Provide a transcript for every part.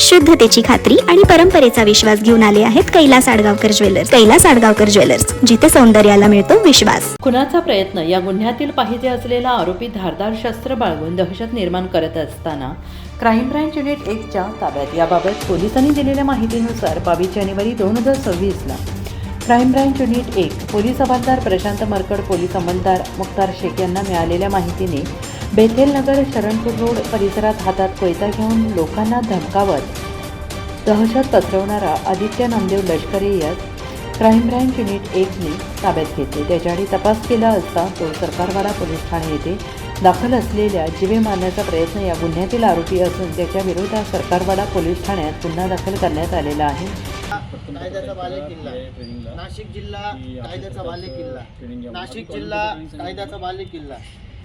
शुद्धतेची खात्री आणि परंपरेचा विश्वास घेऊन आले आहेत कैलास आडगावकर ज्वेलर्स. कैलास आडगावकर ज्वेलर्स जिथे सौंदर्याला मिळतो विश्वास. खुनाचा प्रयत्न या गुन्ह्यातील पाहिजे असलेला आरोपी धारदार शस्त्र बाळगून दहशत निर्माण करत असताना क्राईम ब्रँच युनिट एकच्या ताब्यात. याबाबत पोलिसांनी दिलेल्या माहितीनुसार बावीस जानेवारी दोन हजार सव्वीसला क्राईम ब्रँच युनिट एक पोलीस हवालदार प्रशांत मरकड पोलीस अंमलदार मुख्तार शेख यांना मिळालेल्या माहितीने बेथेल नगर शरणपूर रोड परिसरात हातात कोयता घेऊन लोकांना धमकावत दहशत पसरवणारा आदित्य नामदेव लष्करी यस क्राईम ब्रँच युनिट एकने ताब्यात घेतले. त्याच्याआधी तपास केला असता तो सरकारवाडा पोलीस ठाणे येथे दाखल असलेल्या जीवे मारण्याचा प्रयत्न या गुन्ह्यातील आरोपी असून त्याच्या विरोधात सरकारवाडा पोलीस ठाण्यात गुन्हा दाखल करण्यात आलेला आहे. कायद्याचा बालेकिल्ला. नाशिक जिल्हा कायद्याचा बालेकिल्ला. नाशिक जिल्हा कायद्याचा बालेकिल्ला.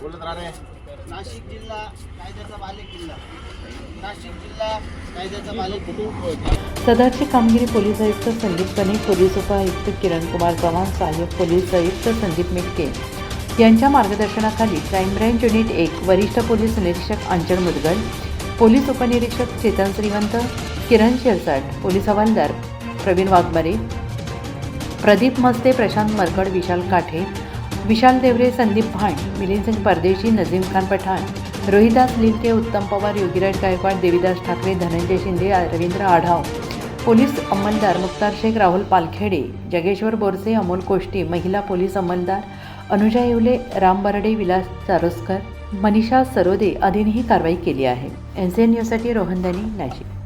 बोलत राहणे. नाशिक जिल्हा कायद्याचा बालेकिल्ला नाशिक जिल्हा कायद्याचा सदरची कामगिरी पोलीस आयुक्त संदीप कने पोलीस उपायुक्त किरण कुमार चव्हाण सहाय्यक पोलीस आयुक्त संदीप मिटके. यांच्या मार्गदर्शनाखाली क्राईम ब्रँच युनिट एक वरिष्ठ पोलीस निरीक्षक अंचल मुदगल पोलीस उपनिरीक्षक चेतन श्रीवंत किरण शिरसाट पोलीस हवालदार प्रवीण वाघमारे प्रदीप मस्ते प्रशांत मरकड विशाल काठे विशाल देवरे संदीप भाण मिलिंद परदेशी नजीम खान पठाण रोहिदास लिलके उत्तम पवार योगीराज गायकवाड देवीदास ठाकरे धनंजय शिंदे रवींद्र आढाव पोलीस अंमलदार मुक्तार शेख राहुल पालखेडे जगेश्वर बोरसे अमोल कोष्टी महिला पोलीस अंमलदार अनुजा येवले राम बर्डे विलास चारोस्कर मनीषा सरोदे आदींनी ही कारवाई केली आहे. एन सी एन न्यूजसाठी रोहन दानी नाशिक.